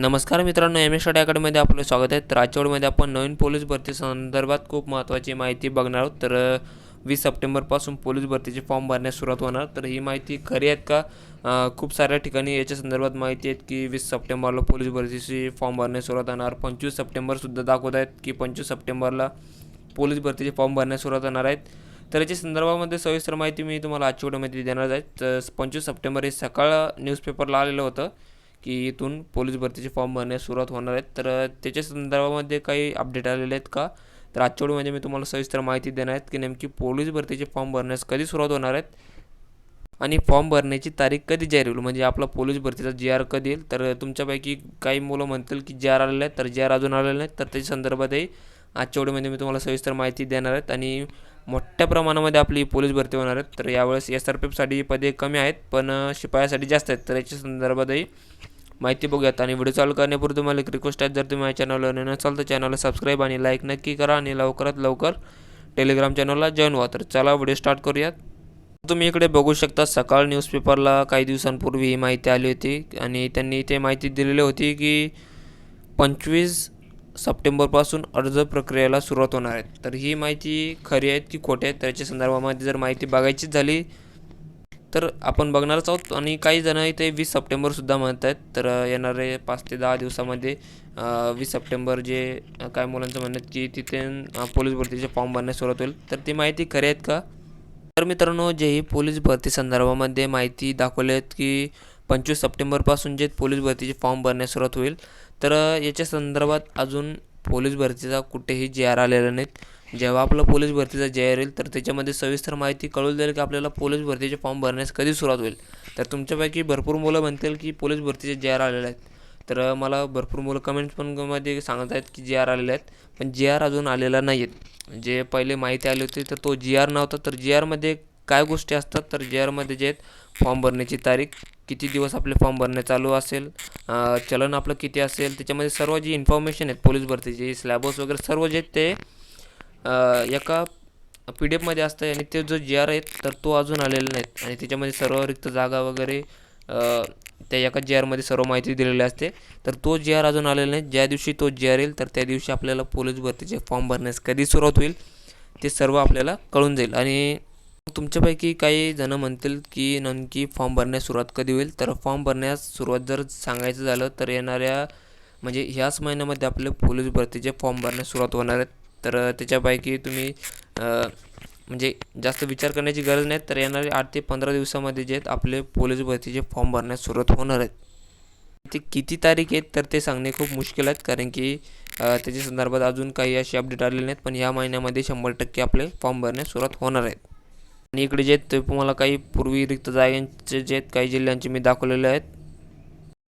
नमस्कार मित्रांनो M S study अकॅडमीमध्ये आपलं स्वागत आहे. तर आजच्यावडमध्ये आपण नवीन पोलीस भरती संदर्भात खूप महत्त्वाची माहिती बघणार आहोत. तर वीस सप्टेंबरपासून पोलीस भरतीचे फॉर्म भरण्यास सुरुवात होणार. तर ही माहिती खरी आहेत का? खूप साऱ्या ठिकाणी याच्या संदर्भात माहिती आहेत की वीस सप्टेंबरला पोलीस भरतीची फॉर्म भरण्यास सुरुवात होणार. पंचवीस सप्टेंबरसुद्धा दाखवत आहेत की पंचवीस सप्टेंबरला पोलीस भरतीचे फॉर्म भरण्यास सुरुवात होणार आहेत. तर याच्या संदर्भामध्ये सविस्तर माहिती मी तुम्हाला आजच्या व्हिडिओमध्ये देणार आहे. तर पंचवीस सप्टेंबर हे सकाळ न्यूजपेपरला आलेलं होतं. की इथून पोलीस भरतीचे फॉर्म भरण्यास सुरुवात होणार आहेत तर त्याच्या संदर्भामध्ये काही अपडेट आलेले आहेत का? तर आजच्या व्हिडिओमध्ये मी तुम्हाला सविस्तर माहिती देणार आहेत की नेमकी पोलीस भरतीचे फॉर्म भरण्यास कधी सुरुवात होणार आहेत आणि फॉर्म भरण्याची तारीख कधी जाहीर होईल? म्हणजे आपला पोलीस भरतीचा जी आर कधी येईल? तर तुमच्यापैकी काही मुलं म्हणतील की जी आर आलेले आहेत तर जी आर अजून आलेले नाहीत. तर त्याच्या संदर्भातही आजच्या व्हिडिओमध्ये मी तुम्हाला सविस्तर माहिती देणार आहेत आणि मोठ्या प्रमाणामध्ये आपली पोलीस भरती होणार आहेत. तर यावेळेस एस आर पी एफसाठी पदे कमी आहेत पण शिपायासाठी जास्त आहेत. तर याच्या संदर्भातही माहिती बघूयात. आणि व्हिडिओ चालू करण्यापूर्वी तुम्हाला एक रिक्वेस्ट आहे. जर तुम्ही माझ्या चॅनलवर नसाल तर चॅनलला सबस्क्राईब आणि लाईक नक्की करा. आणि लवकरात लवकर टेलिग्राम चॅनलला जॉईन व्हा. तर चला व्हिडिओ स्टार्ट करूयात. तुम्ही इकडे बघू शकता सकाळ न्यूजपेपरला काही दिवसांपूर्वी ही माहिती आली होती. आणि त्यांनी इथे माहिती दिलेली होती की पंचवीस सप्टेंबरपासून अर्ज प्रक्रियेला सुरुवात होणार आहे. तर ही माहिती खरी आहेत की खोटी आहेत त्याच्या संदर्भामध्ये जर माहिती बघायचीच झाली तर आपण बघणारच आहोत. आणि काही जण इथे वीस सप्टेंबरसुद्धा म्हणत आहेत. तर येणारे पाच ते दहा दिवसामध्ये वीस सप्टेंबर जे काय मुलांचं म्हणणं की तिथे पोलीस भरतीचे फॉर्म भरण्यास सुरुवात होईल. तर ती माहिती खरी आहेत का? तर मित्रांनो जे ही पोलीस भरती संदर्भामध्ये माहिती दाखवली आहेत की पंचवीस सप्टेंबरपासून जे पोलीस भरतीचे फॉर्म भरण्यास सुरुवात होईल. तर याच्या संदर्भात अजून पोलीस भरतीचा कुठेही जे आर आलेला नाहीत. जेव्हा आपलं पोलीस भरतीचा जे आर येईल तर त्याच्यामध्ये सविस्तर माहिती कळून जाईल की आपल्याला पोलीस भरतीचे फॉर्म भरण्यास कधी सुरुवात होईल. तर तुमच्यापैकी भरपूर मुलं म्हणतील की पोलीस भरतीचे जे आर आलेले आहेत. तर मला भरपूर मुलं कमेंट्स पण मध्ये सांगत आहेत की जे आर आलेले आहेत पण जे आर अजून आलेला नाही आहेत. जे पहिले माहिती आली होती तर तो जी आर नव्हता. तर जी आरमध्ये काय गोष्टी असतात? तर जे आरमध्ये जे आहेत फॉर्म भरण्याची तारीख किती दिवस आपले फॉर्म भरणे चालू असेल चलन आपलं किती असेल त्याच्यामध्ये सर्व जी इन्फॉर्मेशन आहेत पोलीस भरतीची सिलॅबस वगैरे सर्व जे आहेत ते एका पी डी एफमध्ये असतं आणि ते जो जी आर आहेत तर तो अजून आलेला नाहीत. आणि त्याच्यामध्ये सर्व रिक्त जागा वगैरे त्या एका जी आरमध्ये सर्व माहिती दिलेली असते. तर तो जी आर अजून आलेला नाही. ज्या दिवशी तो जी आर येईल तर त्या दिवशी आपल्याला पोलीस भरतीचे फॉर्म भरण्यास कधी सुरुवात होईल ते सर्व आपल्याला कळून जाईल. आणि तुमच्यापैकी काही जणं म्हणतील की नक्की फॉर्म भरण्यास सुरुवात कधी होईल? तर फॉर्म भरण्यास सुरुवात जर सांगायचं झालं तर येणाऱ्या म्हणजे ह्याच महिन्यामध्ये आपले पोलीस भरतीचे फॉर्म भरण्यास सुरुवात होणार आहेत. तर त्याच्यापैकी तुम्ही म्हणजे जास्त विचार करण्याची गरज नाही. तर येणारे आठ ते पंधरा दिवसामध्ये जे आहेत आपले पोलीस भरतीचे फॉर्म भरण्यास सुरुवात होणार आहेत. ते किती तारीख आहेत तर ते सांगणे खूप मुश्किल आहेत कारण की त्याच्या संदर्भात अजून काही असे अपडेट आलेले नाहीत. पण ह्या महिन्यामध्ये शंभर टक्के आपले फॉर्म भरण्यास सुरुवात होणार आहेत. आणि इकडे जे आहेत ते तुम्हाला काही पूर्वी रिक्त जागांचे जे आहेत काही जिल्ह्यांचे मी दाखवलेले आहेत.